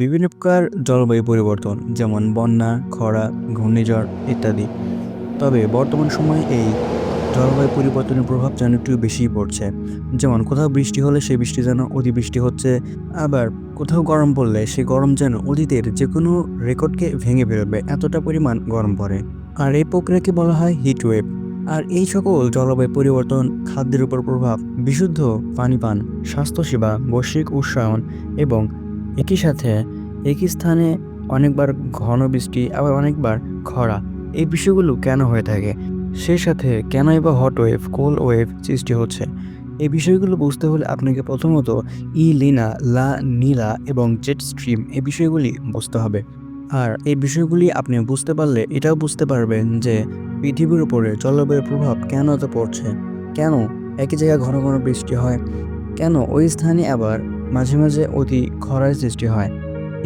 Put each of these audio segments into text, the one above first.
বিভিন্ন প্রকার জলবায়ু পরিবর্তন, যেমন বন্যা, খরা, ঘূর্ণিঝড় ইত্যাদি। তবে বর্তমান সময়ে এই জলবায়ু পরিবর্তনের প্রভাব যেন একটু বেশিই পড়ছে। যেমন কোথাও বৃষ্টি হলে সেই বৃষ্টি যেন অতিবৃষ্টি হচ্ছে, আবার কোথাও গরম পড়লে সেই গরম যেন অতীতের যে কোনো রেকর্ডকে ভেঙে ফেলবে, এতটা পরিমাণ গরম পড়ে। আর এই প্রক্রিয়াকে বলা হয় হিট ওয়েভ আর এই সকল জলবায়ু পরিবর্তন খাদ্যের উপর প্রভাব, বিশুদ্ধ পানি পান স্বাস্থ্যসেবা, বৈশ্বিক উষ্ণায়ন এবং একই সাথে একই স্থানে অনেকবার ঘন বৃষ্টি, আবার অনেকবার খরা। এই বিষয়গুলো কেন হয়ে থাকে? সেই সাথে কেনই বা হট ওয়েভ কোল্ড ওয়েভ সৃষ্টি হচ্ছে? এই বিষয়গুলো বুঝতে হলে আপনাকে প্রথমত ই লিনা, লা নীলা এবং জেট স্ট্রিম এই বিষয়গুলি বুঝতে হবে। আর এই বিষয়গুলি আপনি বুঝতে পারলে এটাও বুঝতে পারবেন যে পৃথিবীর উপরে জলবায়ুর প্রভাব কেন এত পড়ছে? কেন একই জায়গায় ঘন ঘন বৃষ্টি হয়? কেন ওই স্থানে আবার মাঝে মাঝে অতি খরার সৃষ্টি হয়?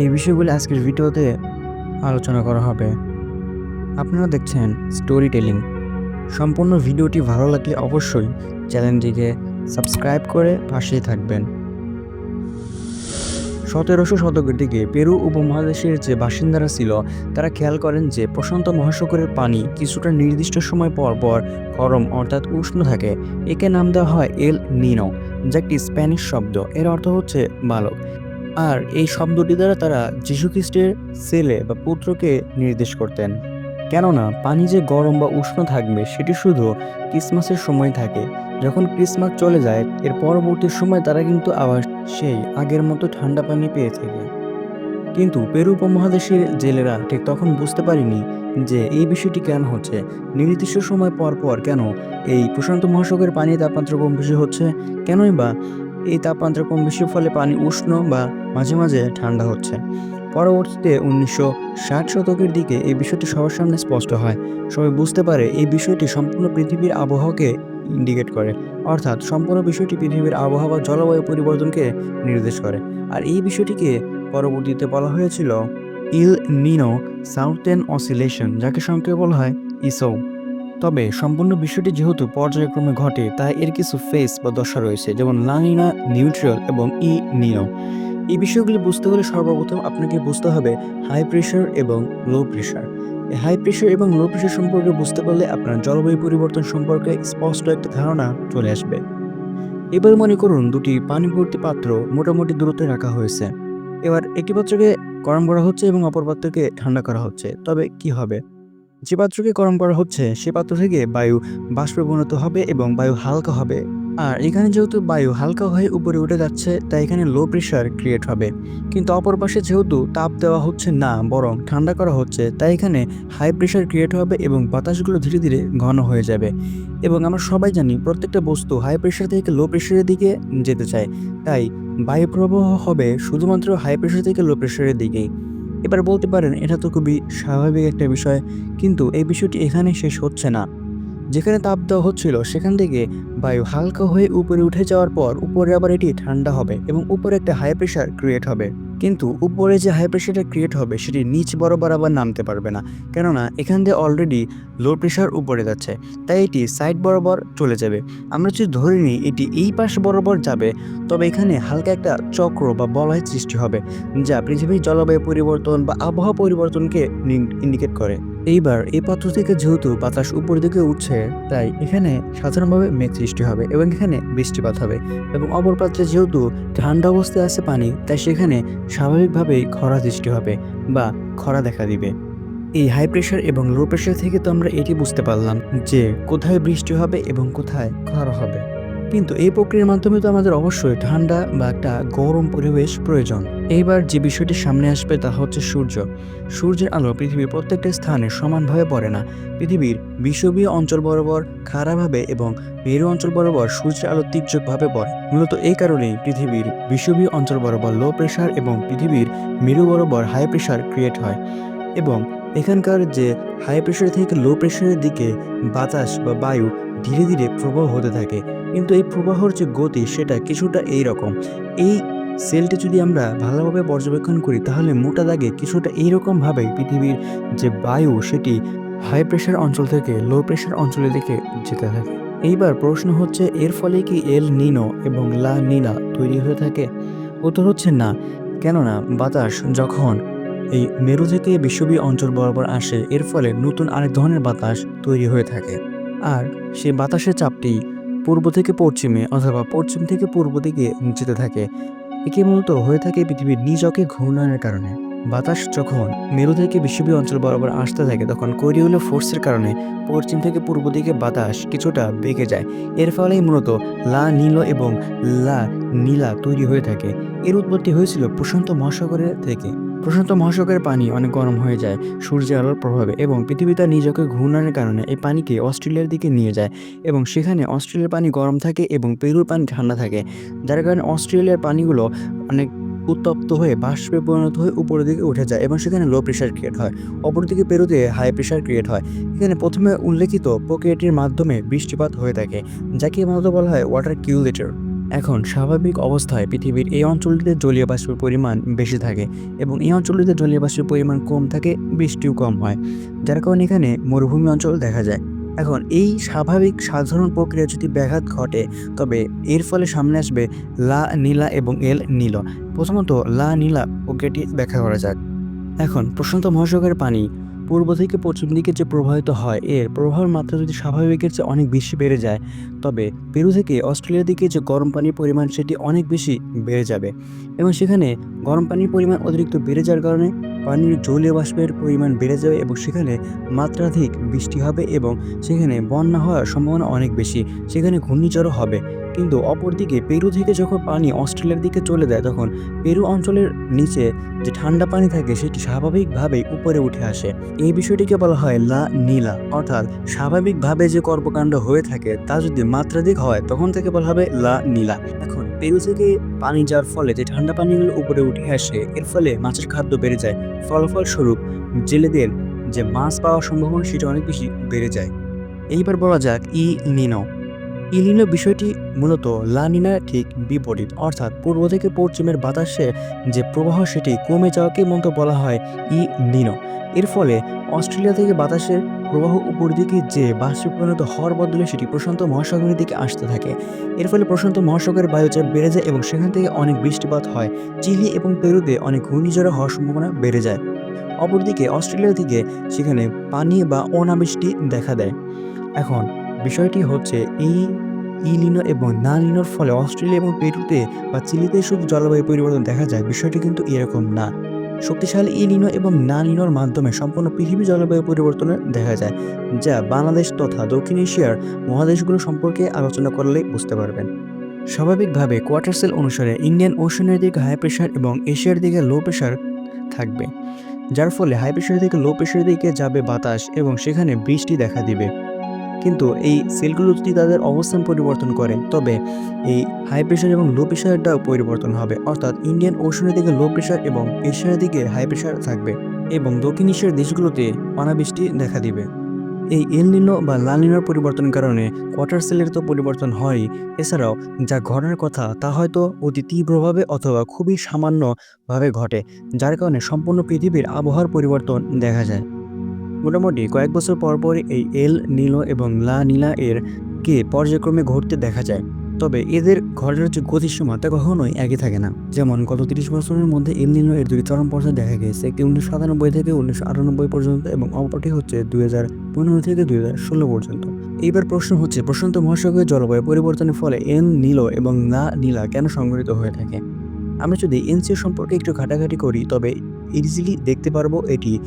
এই বিষয়গুলি আজকের ভিডিওতে আলোচনা করা হবে। আপনারা দেখছেন স্টোরি টেলিং সম্পূর্ণ ভিডিওটি ভালো লাগলে অবশ্যই চ্যানেলটিকে সাবস্ক্রাইব করে পাশেই থাকবেন। সতেরোশো শতকের দিকে পেরু উপমহাদেশের যে বাসিন্দারা ছিল, তারা খেয়াল করেন যে প্রশান্ত মহাসাগরের পানি কিছুটা নির্দিষ্ট সময় পর পর গরম অর্থাৎ উষ্ণ থাকে। একে নাম দেওয়া হয় এল নিনো। যা একটি স্প্যানিশ শব্দ। এর অর্থ হচ্ছে বালক। আর এই শব্দটি দ্বারা তারা যীশুখ্রিস্টের ছেলে বা পুত্রকে নির্দেশ করতেন। কেননা পানি যে গরম বা উষ্ণ থাকবে, সেটি শুধু ক্রিসমাসের সময় থাকে। যখন ক্রিসমাস চলে যায়, এর পরবর্তী সময় তারা কিন্তু আবার সেই আগের মতো ঠান্ডা পানি পেয়ে থাকে। কিন্তু পেরু উপমহাদেশের জেলেরা ঠিক তখন বুঝতে পারেনি যে এই বিষয়টি কেন হচ্ছে। নির্দিষ্ট সময় পর পর কেন এই প্রশান্ত মহাসাগরের পানির তাপমাত্রা কম বেশি হচ্ছে? কেনই বা এই তাপমাত্রা কম বেশির ফলে পানি উষ্ণ বা মাঝে মাঝে ঠান্ডা হচ্ছে? পরবর্তীতে উনিশশো ষাট শতকের দিকে এই বিষয়টি সবার সামনে স্পষ্ট হয়। সবাই বুঝতে পারে এই বিষয়টি সম্পূর্ণ পৃথিবীর আবহাওয়াকে ইন্ডিকেট করে। অর্থাৎ সম্পূর্ণ বিষয়টি পৃথিবীর আবহাওয়া জলবায়ু পরিবর্তনকে নির্দেশ করে। আর এই বিষয়টিকে পরবর্তীতে বলা হয়েছিল, ইল নিনো সাউথেন অসিলেশন যাকে সংক্ষেপে বলা হয়, ইসো তবে সম্পূর্ণ বিষয়টি যেহেতু পর্যায়ক্রমে ঘটে, তাই এর কিছু ফেস বা দশা রয়েছে, যেমন লানিনা নিউট্রাল এবং ই নিনো। এই বিষয়গুলি বুঝতে হলে সর্বপ্রথম আপনাকে বুঝতে হবে হাই প্রেশার এবং লো প্রেশার হাই প্রেশার এবং লো প্রেশার সম্পর্কে বুঝতে পারলে আপনার জলবায়ু পরিবর্তন সম্পর্কে স্পষ্ট একটা ধারণা চলে আসবে। এবার মনে করুন দুটি পানি ভর্তি পাত্র মোটামুটি দূরত্বে রাখা হয়েছে। এবার একটি পাত্রকে গরম করা হচ্ছে এবং অপর পাত্রকে ঠান্ডা করা হচ্ছে। তবে কি হবে? যে পাত্রকে গরম করা হচ্ছে, সে পাত্র থেকে বায়ু বাষ্পে পরিণত হবে এবং বায়ু হালকা হবে। আর এখানে যেহেতু বায়ু হালকা হয়ে উপরে উঠে যাচ্ছে, তাই এখানে লো প্রেশার ক্রিয়েট হবে। কিন্তু অপর পাশে যেহেতু তাপ দেওয়া হচ্ছে না, বরং ঠান্ডা করা হচ্ছে, তাই এখানে হাই প্রেশার ক্রিয়েট হবে এবং বাতাসগুলো ধীরে ধীরে ঘন হয়ে যাবে। এবং আমরা সবাই জানি প্রত্যেকটা বস্তু হাই প্রেশার থেকে লো প্রেশারের দিকে যেতে চায়। তাই বায়ু প্রবাহ হবে শুধুমাত্র হাই প্রেশার থেকে লো প্রেশারের দিকেই। এবার বলতে পারেন, এটা তো খুবই স্বাভাবিক একটা বিষয়, কিন্তু এই বিষয়টি এখানে শেষ হচ্ছে না। যেখানে তাপ দেওয়া হচ্ছিল, সেখান থেকে বায়ু হালকা হয়ে উপরে উঠে যাওয়ার পর উপরে আবার এটি ঠান্ডা হবে এবং উপরে একটা হাই প্রেশার ক্রিয়েট হবে। কিন্তু উপরে যে হাই প্রেশারটা ক্রিয়েট হবে, সেটি নিচ বরাবর আবার নামতে পারবে না। কেননা, এখান দিয়ে অলরেডি লো প্রেশার উপরে যাচ্ছে, তাই এটি সাইড বরাবর চলে যাবে। আমরা যদি ধরে নিই, এটি এই পাশ বরাবর যাবে, তবে এখানে হালকা একটা চক্র বা বলয় সৃষ্টি হবে, যা পৃথিবীর জলবায়ু পরিবর্তন বা আবহাওয়া পরিবর্তনকে ইন্ডিকেট করে। এইবার এই পাত্র থেকে যেহেতু বাতাস উপর দিকে উঠছে, তাই এখানে সাধারণভাবে মেঘ সৃষ্টি হবে এবং এখানে বৃষ্টিপাত হবে এবং অপর পাত্রে যেহেতু ঠান্ডা অবস্থায় আছে পানি, তাই সেখানে স্বাভাবিকভাবেই খরা সৃষ্টি হবে বা খরা দেখা দিবে। এই হাই প্রেশার এবং লো প্রেশার থেকে তো আমরা এটি বুঝতে পারলাম যে কোথায় বৃষ্টি হবে এবং কোথায় খরা হবে। কিন্তু এই প্রক্রিয়ার মাধ্যমে তো আমাদের অবশ্যই ঠান্ডা বা একটা গরম পরিবেশ প্রয়োজন। এইবার যে বিষয়টি সামনে আসবে তা হচ্ছে সূর্য। সূর্যের আলো পৃথিবীর প্রত্যেকটা স্থানে সমানভাবে পড়ে না। পৃথিবীর বিষুবীয় অঞ্চল বরাবর খাড়াভাবে এবং মেরু অঞ্চল বরাবর সূর্যের আলো তীর্যকভাবে পড়ে। মূলত এই কারণেই পৃথিবীর বিষুবীয় অঞ্চল বরাবর লো প্রেশার এবং পৃথিবীর মেরু বরাবর হাই প্রেশার ক্রিয়েট হয়। এবং এখানকার যে হাই প্রেশার থেকে লো প্রেশারের দিকে বাতাস বা বায়ু ধীরে ধীরে প্রবাহ হতে থাকে। কিন্তু এই প্রবাহর যে গতি সেটা কিছুটা এই রকম এই সেলটি যদি আমরা ভালোভাবে পর্যবেক্ষণ করি, তাহলে মোটা দাগে কিছুটা এইরকমভাবে পৃথিবীর যে বায়ু, সেটি হাই প্রেশার অঞ্চল থেকে লো প্রেশার অঞ্চলের দিকে যেতে থাকে। এইবার প্রশ্ন হচ্ছে, এর ফলে কি এল নিনো এবং লা নিনা তৈরি হয়ে থাকে? উত্তর হচ্ছে না। কেননা বাতাস যখন এই মেরু থেকে বিশ্ববী অঞ্চল বরাবর আসে, এর ফলে নতুন আরেক ধরনের বাতাস তৈরি হয়ে থাকে। আর সেই বাতাসের চাপটি পূর্ব থেকে পশ্চিমে অথবা পশ্চিম থেকে পূর্ব দিকে যেতে থাকে। একে মূলত হয়ে থাকে পৃথিবীর নিজকে ঘূর্ণনের কারণে। বাতাস যখন মেরু থেকে বিশ্ববী অঞ্চল বরাবর আসতে থাকে, তখন কোরিওলো ফোর্সের কারণে পশ্চিম থেকে পূর্ব দিকে বাতাস কিছুটা বেঁকে যায়। এর ফলেই মূলত লা নীল এবং লা নীলা তৈরি হয়ে থাকে। এর উৎপত্তি হয়েছিল প্রশান্ত মহাসাগরের থেকে। প্রশান্ত মহাসাগরের পানি অনেক গরম হয়ে যায়, সূর্যের আলোর প্রভাবে, এবং পৃথিবী তার নিজকে ঘূর্ণনের কারণে এই পানিকে অস্ট্রেলিয়ার দিকে নিয়ে যায়, এবং সেখানে অস্ট্রেলিয়ার পানি গরম থাকে এবং পেরুর পানি ঠান্ডা থাকে, যার কারণে অস্ট্রেলিয়ার পানিগুলো অনেক উত্তপ্ত হয়ে বাষ্পে পরিণত হয়ে উপরের দিকে উঠে যায়, এবং সেখানে লো প্রেশার ক্রিয়েট হয়, অপরদিকে পেরুতে হাই প্রেশার ক্রিয়েট হয়। এখানে প্রথমে উল্লেখিত প্রক্রিয়াটির মাধ্যমে বৃষ্টিপাত হয়ে থাকে, যাকে মূলত বলা হয় ওয়াটার কিউলেটর এখন স্বাভাবিক অবস্থায় পৃথিবীর এই অঞ্চলটিতে জলীয় বাষ্পের পরিমাণ বেশি থাকে এবং এই অঞ্চলটিতে জলীয় বাষ্পের পরিমাণ কম থাকে, বৃষ্টিও কম হয়, যার কারণে এখানে মরুভূমি অঞ্চল দেখা যায়। এখন এই স্বাভাবিক সাধারণ প্রক্রিয়া যদি ব্যাঘাত ঘটে, তবে এর ফলে সামনে আসবে লা নীলা এবং এল নীল। প্রথমত লা নীলা প্রক্রিয়াটি ব্যাখ্যা করা যাক। এখন প্রশান্ত মহাসাগরের পানি পূর্ব থেকে পশ্চিম দিকে যে প্রবাহিত হয়, এর প্রবাহের মাত্রা যদি স্বাভাবিকের চেয়ে অনেক বেশি বেড়ে যায়, তবে পেরু থেকে অস্ট্রেলিয়ার দিকে যে গরম পানির পরিমাণ সেটি অনেক বেশি বেড়ে যাবে এবং সেখানে গরম পানির পরিমাণ অতিরিক্ত বেড়ে যাওয়ার কারণে পানির জলীয় বাষ্পের পরিমাণ বেড়ে যাবে এবং সেখানে মাত্রাধিক বৃষ্টি হবে এবং সেখানে বন্যা হওয়ার সম্ভাবনা অনেক বেশি, সেখানে ঘূর্ণিঝড়ও হবে। কিন্তু অপরদিকে পেরু থেকে যখন পানি অস্ট্রেলিয়ার দিকে চলে যায়, তখন পেরু অঞ্চলের নিচে যে ঠান্ডা পানি থাকে, সেটি স্বাভাবিকভাবেই উপরে উঠে আসে। এই বিষয়টিকে বলা হয় লা নীলা। অর্থাৎ স্বাভাবিকভাবে যে কর্মকাণ্ড হয়ে থাকে, তা যদি মাত্রাধিক হয়, তখন থেকে বলা হবে লা নীলা। এখন, পেরু থেকে পানি যাওয়ার ফলে যে ঠান্ডা পানিগুলো উপরে উঠে আসে, এর ফলে মাছের খাদ্য বেড়ে যায়। ফলাফল স্বরূপ জেলেদের যে মাছ পাওয়ার সম্ভাবনা, সেটা অনেক বেশি বেড়ে যায়। এইবার বলা যাক ই নিনো। ইলিনো বিষয়টি মূলত লানিনা ঠিক বিপরীত, অর্থাৎ পূর্ব থেকে পশ্চিমের বাতাসে যে প্রবাহ সেটি কমে যাওয়াকে মূলত বলা হয় ই নিনো এর ফলে অস্ট্রেলিয়া থেকে বাতাসের প্রবাহ উপর দিকে যে বাষ্পে পরিণত হওয়ার বদলে সেটি প্রশান্ত মহাসাগরের দিকে আসতে থাকে। এর ফলে প্রশান্ত মহাসাগরের বায়ুচাপ বেড়ে যায় এবং সেখান থেকে অনেক বৃষ্টিপাত হয়। চিলি এবং পেরুতে অনেক ঘূর্ণিঝড় হওয়ার সম্ভাবনা বেড়ে যায়। অপরদিকে অস্ট্রেলিয়া থেকে সেখানে পানি বা অনাবৃষ্টি দেখা দেয়। এখন বিষয়টি হচ্ছে এই ইলিনো এবং না লিনোর ফলে অস্ট্রেলিয়া এবং পেরুতে বা চিলিতে শুধু জলবায়ু পরিবর্তন দেখা যায়, বিষয়টি কিন্তু এরকম না। শক্তিশালী ইলিনো এবং না লিনোর মাধ্যমে সম্পূর্ণ পৃথিবী জলবায়ু পরিবর্তনে দেখা যায়, যা বাংলাদেশ তথা দক্ষিণ এশিয়ার মহাদেশগুলো সম্পর্কে আলোচনা করলে বুঝতে পারবেন। স্বাভাবিকভাবে কোয়ার্টার সেল অনুসারে ইন্ডিয়ান ওশনের দিকে হাই প্রেশার এবং এশিয়ার দিকে লো প্রেশার থাকবে, যার ফলে হাই প্রেশার থেকে লো প্রেশারের দিকে যাবে বাতাস এবং সেখানে বৃষ্টি দেখা দিবে। কিন্তু এই সেলগুলো যদি তাদের অবস্থান পরিবর্তন করে, তবে এই হাই প্রেশার এবং লো প্রেশারটাও পরিবর্তন হবে। অর্থাৎ ইন্ডিয়ান ওশনের দিকে লো প্রেশার এবং এশিয়ার দিকে হাই প্রেশার থাকবে এবং দক্ষিণ এশিয়ার দেশগুলোতে অনাবৃষ্টি দেখা দিবে। এই এল নিনো বা লাল পরিবর্তন কারণে কোয়ার্টার সেলের তো পরিবর্তন হয়। এছাড়াও যা ঘটার কথা, তা হয়তো অতি তীব্রভাবে অথবা খুবই সামান্যভাবে ঘটে, যার কারণে সম্পূর্ণ পৃথিবীর আবহাওয়ার পরিবর্তন দেখা যায়। মোটামুটি কয়েক বছর পর পর এই এল নীলো এবং লা নীলা এর কে পর্যায়ক্রমে ঘটতে দেখা যায়। তবে এদের ঘরের যে গতিসীমা তা কখনোই একই থাকে না। যেমন গত তিরিশ বছরের মধ্যে এল নিনো এর দুই চরম পর্যায়ে দেখা গেছে একটি উনিশশো সাতানব্বই থেকে উনিশশো আটানব্বই পর্যন্ত এবং অপরটি হচ্ছে দুই হাজার পনেরো থেকে দুই হাজার ষোলো পর্যন্ত। এইবার প্রশ্ন হচ্ছে, প্রশান্ত মহাসাগরের জলবায়ু পরিবর্তনের ফলে এন নীলো এবং না নীলা কেন সংঘটিত হয়ে থাকে? আমরা যদি এনসিও সম্পর্কে একটু ঘাটাঘাটি করি, তবে ইজিলি দেখতে পারব এটি।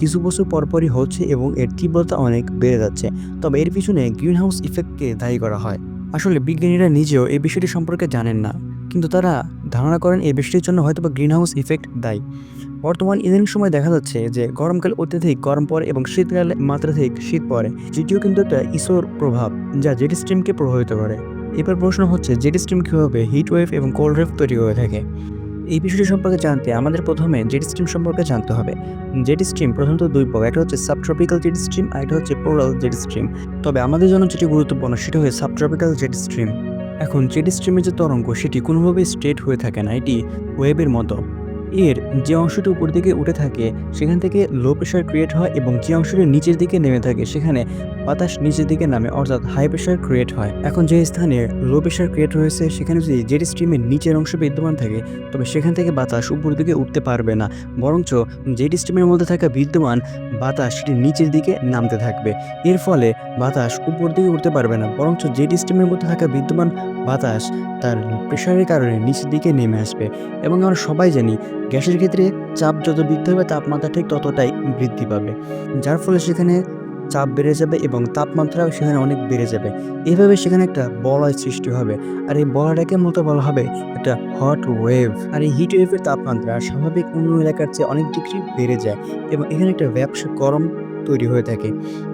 কিছু বছর পরপরই হচ্ছে এবং এর তীব্রতা অনেক বেড়ে যাচ্ছে। তবে এর পিছনে গ্রিনহাউস ইফেক্টকে দায়ী করা হয়। আসলে বিজ্ঞানীরা নিজেও এই বিষয়টি সম্পর্কে জানেন না, কিন্তু তারা ধারণা করেন এই বৃষ্টির জন্য হয়তো হয়তোবা গ্রিনহাউস ইফেক্ট দায়ী। বর্তমান ইদানিং সময় দেখা যাচ্ছে যে গরমকাল অত্যাধিক গরম পড়ে এবং শীতকালে মাত্রাধিক শীত পড়ে যেটিও কিন্তু একটা ইসোর প্রভাব যা জেট স্ট্রিমকে প্রভাবিত করে। এবার প্রশ্ন হচ্ছে, জেট স্ট্রিম কীভাবে হিট ওয়েভ এবং কোল্ড ওয়েভ তৈরি হয়ে থাকে? এই বিষয়টি সম্পর্কে জানতে আমাদের প্রথমে জেট স্ট্রিম সম্পর্কে জানতে হবে। জেট স্ট্রিম প্রথমত দুই প্রকার, একটা হচ্ছে সাবট্রপিক্যাল জেট স্ট্রিম আর একটা হচ্ছে পোরাল জেট স্ট্রিম। তবে আমাদের জন্য যেটি গুরুত্বপূর্ণ সেটা হচ্ছে সাবট্রপিক্যাল জেট স্ট্রিম। এখন জেট স্ট্রিমের যে তরঙ্গ সেটি কোনোভাবেই স্ট্রেট হয়ে থাকে না, এটি ওয়েবের মতো। এর যে অংশটি উপর দিকে উঠে থাকে, সেখান থেকে লো প্রেশার ক্রিয়েট হয় এবং যে অংশটি নিচের দিকে নেমে থাকে, সেখানে বাতাস নিচের দিকে নামে, অর্থাৎ হাই প্রেশার ক্রিয়েট হয়। এখন যে স্থানে লো প্রেশার ক্রিয়েট হয়েছে, সেখানে যদি জেট স্ট্রিমের নিচের অংশ বিদ্যমান থাকে, তবে সেখান থেকে বাতাস উপর দিকে উঠতে পারবে না। বরঞ্চ জেট স্ট্রিমের মধ্যে থাকা বিদ্যমান বাতাস সেটি নিচের দিকে নামতে থাকবে। এর ফলে বাতাস উপর দিকে উঠতে পারবে না, বরঞ্চ জেট স্ট্রিমের মধ্যে থাকা বিদ্যমান বাতাস তার প্রেশারের কারণে নিচের দিকে নেমে আসবে। এবং আমরা সবাই জানি গ্যাসের ক্ষেত্রে চাপ যত বৃদ্ধি হবে, তাপমাত্রা ঠিক ততটাই বৃদ্ধি পাবে। যার ফলে সেখানে চাপ বেড়ে যাবে এবং তাপমাত্রাও সেখানে অনেক বেড়ে যাবে। এভাবে সেখানে একটা বলয় সৃষ্টি হবে। আর এই বলয়টাকে মতো বলা হবে একটা হট ওয়েভ আর এই হিট ওয়েভের তাপমাত্রা স্বাভাবিক অন্য এলাকার চেয়ে অনেক ডিগ্রি বেড়ে যায় এবং এখানে একটা ব্যবসা গরম তৈরি হয়ে থাকে।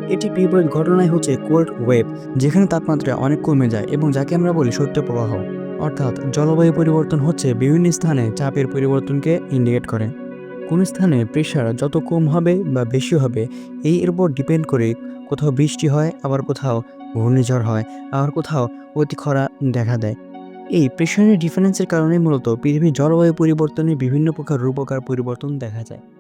এটি বিপরীত ঘটনায় হচ্ছে কোল্ড ওয়েভ যেখানে তাপমাত্রা অনেক কমে যায় এবং যাকে আমরা বলি সত্য প্রবাহ অর্থাৎ জলবায়ু পরিবর্তন হচ্ছে বিভিন্ন স্থানে চাপের পরিবর্তনকে ইন্ডিকেট করে। কোন স্থানে প্রেশার যত কম হবে বা বেশি হবে, এই এর উপর ডিপেন্ড করে কোথাও বৃষ্টি হয়, আবার কোথাও ঘূর্ণিঝড় হয়, আবার কোথাও অতি খরা দেখা দেয়। এই প্রেশারের ডিফারেন্সের কারণে মূলত পৃথিবীর জলবায়ু পরিবর্তনে বিভিন্ন প্রকার রূপকার পরিবর্তন দেখা যায়।